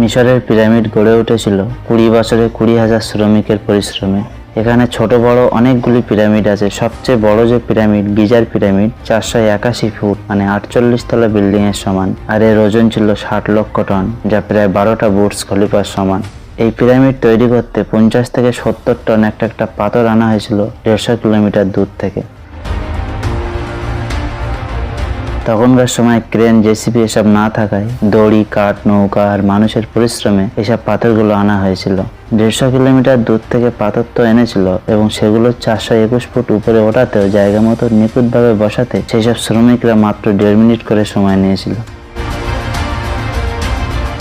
মিশরের পিরামিড গড়ে উঠেছিল কুড়ি বছরে কুড়ি হাজার শ্রমিকের পরিশ্রমে। এখানে ছোট বড় অনেকগুলি পিরামিড আছে। সবচেয়ে বড় যে পিরামিড, গিজার পিরামিড, চারশো একাশি ফুট মানে আটচল্লিশ তলা বিল্ডিং এর সমান, আর এর ওজন ছিল ষাট লক্ষ টন, যা প্রায় বারোটা বুটস খলিফার সমান। এই পিরামিড তৈরি করতে পঞ্চাশ থেকে সত্তর টন একটা একটা পাথর আনা হয়েছিল দেড়শো কিলোমিটার দূর থেকে। তখনকার সময় ক্রেন, জেসিপি এসব না থাকায় দড়ি, কাঠ, নৌকা আর মানুষের পরিশ্রমে এসব পাথরগুলো আনা হয়েছিল। দেড়শো কিলোমিটার দূর থেকে পাথর তো এনেছিল এবং সেগুলো চারশো একুশ ফুট উপরে ওঠাতেও জায়গা মতো নিখুঁতভাবে বসাতে সেসব শ্রমিকরা মাত্র দেড় মিনিট করে সময় নিয়েছিল।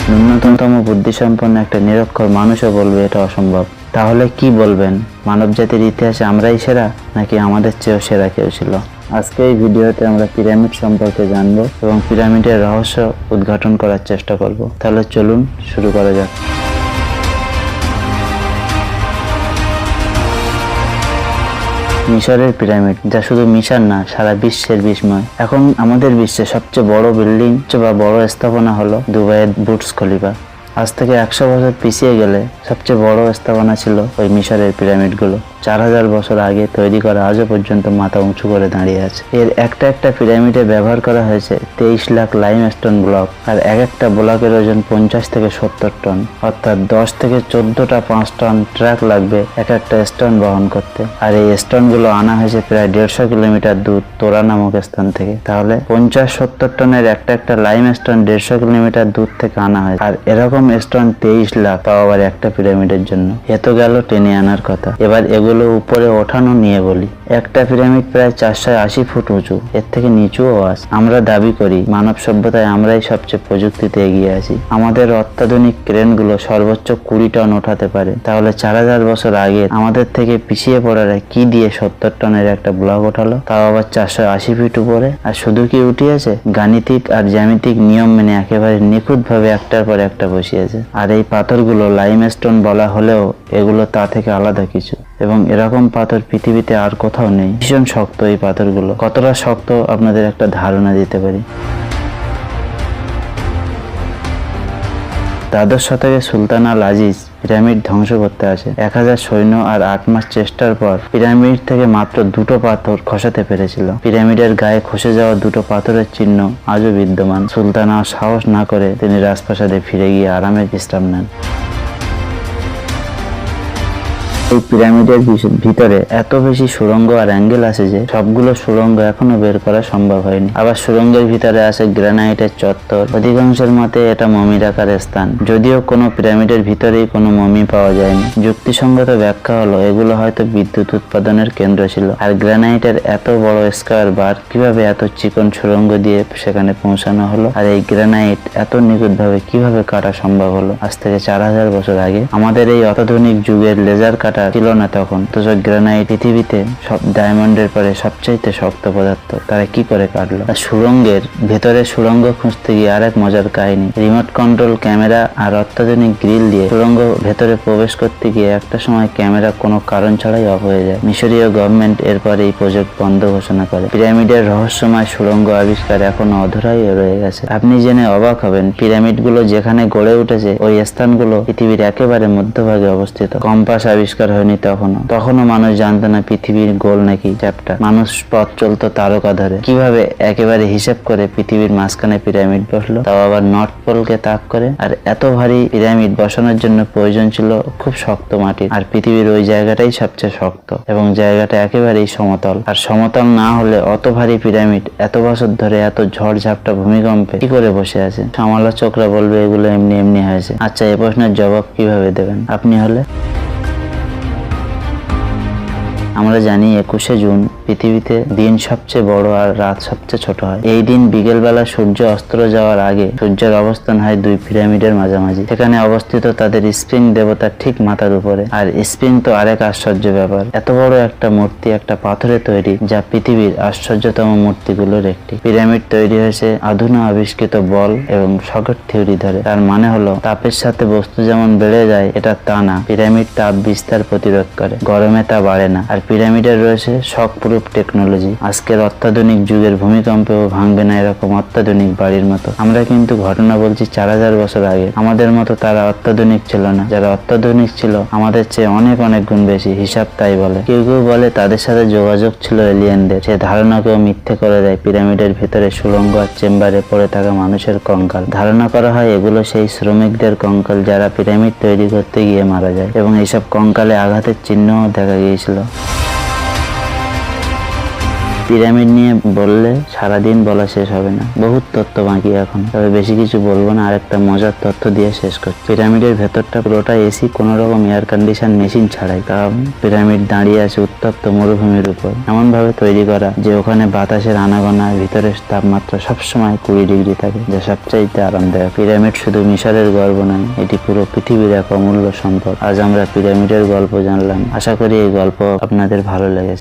ন্যূনতম বুদ্ধিসম্পন্ন একটা নিরক্ষর মানুষও বলবে এটা অসম্ভব। তাহলে কি বলবেন? মানবজাতির ইতিহাসে আমরাই সেরা, নাকি আমাদের চেয়েও সেরা কেউ ছিল? আজকে এই ভিডিওতে আমরা পিরামিড সম্পর্কে জানব এবং পিরামিডের রহস্য উদ্ঘাটন করার চেষ্টা করব। তাহলে চলুন শুরু করা যাক। মিশরের পিরামিড, যা শুধু মিশর না, সারা বিশ্বের বিস্ময়। এখন আমাদের বিশ্বে সবচেয়ে বড় বিল্ডিং বা বড় স্থাপনা হলো দুবাইয়ের বুটস খলিফা। আজ থেকে একশো বছর পিছিয়ে গেলে সবচেয়ে বড় স্থাপনা ছিল ওই মিশরের পিরামিডগুলো। চার হাজার বছর আগে তৈরি করা আজও পর্যন্ত মাথা উঁচু করে দাঁড়িয়ে আছে। এর একটা একটা পিরামিডে ব্যবহার করা হয়েছে তেইশ লাখ লাইম স্টোন ব্লক আর এক একটা ব্লকের ওজন পঞ্চাশ থেকে সত্তর টন। অর্থাৎ দশ থেকে চোদ্দটা পাঁচ টন ট্রাক লাগবে এক একটা স্টোন বহন করতে। আর এই স্টোনগুলো আনা হয়েছে প্রায় দেড়শো কিলোমিটার দূর তোরা নামক স্থান থেকে। তাহলে পঞ্চাশ সত্তর টনের একটা একটা লাইম স্টোন দেড়শো কিলোমিটার দূর থেকে আনা হয় আর এরকম স্টোন তেইশ লাখ তাও আবার একটা পিরামিডের জন্য। এত গেল টেনে আনার কথা। এবার এগুলো উপরে ওঠানো নিয়ে বলি। একটা পিরামিড প্রায় চারশো আশি ফুট উঁচু। এর থেকে নিচুও আছে। আমরা দাবি করি, মানব সভ্যতায় আমরাই সবচেয়ে প্রযুক্তিতে এগিয়ে আছি। আমাদের অত্যাধুনিক ক্রেনগুলো সর্বোচ্চ কুড়ি টন ওঠাতে পারে। তাহলে চার হাজার বছর আগে আমাদের থেকে পিছিয়ে পড়ারা কি দিয়ে সত্তর টনের একটা ব্লক ওঠালো? তাও আবার চারশো আশি ফিট উপরে। আর শুধু কি উঠিয়েছে? গাণিতিক আর জ্যামিতিক নিয়ম মেনে একেবারে নিখুঁতভাবে একটার পর একটা বসিয়েছে আর এই পাথরগুলো লাইমস্টোন বলা হলেও এগুলো তা থেকে আলাদা কিছু। এবং এরকম পাথর পৃথিবীতে আর কোথাও নেই। ভীষণ শক্ত এই পাথরগুলো। কতটা শক্ত আপনাদের একটা ধারণা দিতে পারি? দ্বাদশ শতকে সুলতানা লাজিজ পিরামিড ধ্বংস করতে আসে। এক হাজার সৈন্য আর আট মাস চেষ্টার পর পিরামিড থেকে মাত্র দুটো পাথর খসাতে পেরেছিল। পিরামিডের গায়ে খসে যাওয়া দুটো পাথরের চিহ্ন আজও বিদ্যমান। সুলতানা সাহস না করে তিনি রাজপ্রাসাদে ফিরে গিয়ে আরামে বিশ্রাম নেন। এই পিরামিডের ভিতরে এত বেশি সুড়ঙ্গ আর অ্যাঙ্গেল আছে যে সবগুলো সুড়ঙ্গ এখনও বের করা সম্ভব হয়নি। আবার সুড়ঙ্গের ভিতরে আছে গ্রানাইটের চত্বর। অধিকাংশের মতে এটা মমি রাখার স্থান। যদিও কোনো পিরামিডের ভিতরেই কোনো মমি পাওয়া যায়নি। যুক্তিসঙ্গত ব্যাখ্যা হলো, এগুলো হয়তো বিদ্যুৎ উৎপাদনের কেন্দ্র ছিল। আর গ্রানাইটের এত বড় স্কয়ার বার কীভাবে এত চিকন সুড়ঙ্গ দিয়ে সেখানে পৌঁছানো হলো? আর এই গ্রানাইট এত নিখুঁতভাবে কীভাবে কাটা সম্ভব হলো? আজ থেকে চার হাজার বছর আগে আমাদের এই অত্যাধুনিক যুগের লেজার কাটা ছিল না তখন। অথচ গ্রানাইট পৃথিবীতে সব ডায়মন্ডের পরে সবচাইতে শক্ত পদার্থ। তারা কি করে কাটলো? আর সুড়ঙ্গের ভেতরে সুড়ঙ্গ খুঁজতে গিয়ে আরেক মজার কাহিনী। রিমোট কন্ট্রোল ক্যামেরা আর অত্যাধুনিক গ্রিল দিয়ে সুড়ঙ্গ ভেতরে প্রবেশ করতে গিয়ে একটা সময় ক্যামেরা কোনো কারণ ছাড়াই অফ হয়ে যায়। মিশরীয় গভর্নমেন্ট এরপরে এই প্রজেক্ট বন্ধ ঘোষণা করে। পিরামিডের রহস্যময় সুড়ঙ্গ আবিষ্কার এখনও অধরাই রয়ে গেছে। আপনি জেনে অবাক হবেন, পিরামিডগুলো যেখানে গড়ে উঠেছে, ওই স্থানগুলো পৃথিবীর একেবারে মধ্যভাগে অবস্থিত। কম্পাস আবিষ্কার হয়নি তখনও। তখনও মানুষ জানতো না পৃথিবীর গোল নাকি চ্যাপ্টা মানুষ পথ চলতো তারকা ধরে। কীভাবে একেবারে হিসেব করে পৃথিবীর মাঝখানে পিরামিড বসল? তাও আবার নর্থ পোলকে তাক করে। আর এত ভারী পিরামিড বসানোর জন্য প্রয়োজন ছিল খুব শক্ত মাটির। আর পৃথিবীর ওই জায়গাটাই সবচেয়ে শক্ত। এবং জায়গাটা একেবারেই সমতল। আর সমতল না হলে অত ভারী পিরামিড এত বছর ধরে এত ঝড় ঝাপটা ভূমিকম্পে কি করে বসে আছে? সমালোচকরা বলবে এগুলো এমনি এমনি হয়েছে। আচ্ছা এ প্রশ্নের জবাব কীভাবে দেবেন? আপনি হলে? আমরা জানি একুশে জুন পৃথিবীতে দিন সবচেয়ে বড় আর রাত সবচেয়ে ছোট হয়। এই দিন বিকেলবেলা সূর্য অস্ত্র যাওয়ার আগে সূর্যের অবস্থান হয় দুই পিরামিডের মাঝামাঝি। সেখানে অবস্থিত তাদের স্প্রিং দেবতার ঠিক মাথার উপরে। আর স্প্রিং তো আরেক আশ্চর্য ব্যাপার। এত বড় একটা মূর্তি, একটা পাথরে তৈরি, যা পৃথিবীর আশ্চর্যতম মূর্তিগুলোর একটি। পিরামিড তৈরি হয়েছে আধুনা আবিষ্কৃত বল এবং সকেট থিওরি ধরে। তার মানে হলো, তাপের সাথে বস্তু যেমন বেড়ে যায়, এটা তা না। পিরামিড তাপ বিস্তার প্রতিরোধ করে। গরমে তা বাড়ে না। আর পিরামিডের রয়েছে শক প্রুফ টেকনোলজি। আজকের অত্যাধুনিক যুগের ভূমিকম্পেও ভাঙবে না এরকম অত্যাধুনিক বাড়ির মতো। আমরা কিন্তু ঘটনা বলছি চার হাজার বছর আগে। আমাদের মতো তারা অত্যাধুনিক ছিল না। যারা অত্যাধুনিক ছিল, আমাদের চেয়ে অনেক অনেক গুণ বেশি। হিসাব তাই বলে। কেউ কেউ বলে তাদের সাথে যোগাযোগ ছিল এলিয়েনদের। সে ধারণাকেও মিথ্যে করে দেয়। পিরামিডের ভিতরে সুড়ঙ্গ আর চেম্বারে পড়ে থাকা মানুষের কঙ্কাল। ধারণা করা হয় এগুলো সেই শ্রমিকদের কঙ্কাল যারা পিরামিড তৈরি করতে গিয়ে মারা যায়। এবং এইসব কঙ্কালে আঘাতের চিহ্নও দেখা গিয়েছিল। পিরামিড নিয়ে বললে সারাদিন বলা শেষ হবে না। বহুত তথ্য বাকি এখন। তবে বেশি কিছু বলব না, আরেকটা মজার তথ্য দিয়ে শেষ করছি। পিরামিডের ভেতরটা পুরোটা এসি কোনো রকম এয়ার কন্ডিশন মেশিন ছাড়াই। কারণ পিরামিড দাঁড়িয়ে আছে উত্তপ্ত মরুভূমির উপর। এমন ভাবে তৈরি করা যে ওখানে বাতাসের আনাগোনা, ভিতরের তাপমাত্রা সবসময় কুড়ি ডিগ্রি থাকে, যা সবচাইতে আরামদায়ক। পিরামিড শুধু মিশরের গর্ব নয়, এটি পুরো পৃথিবীর এক অমূল্য সম্পদ। আজ আমরা পিরামিডের গল্প জানলাম। আশা করি এই গল্প আপনাদের ভালো লেগেছে।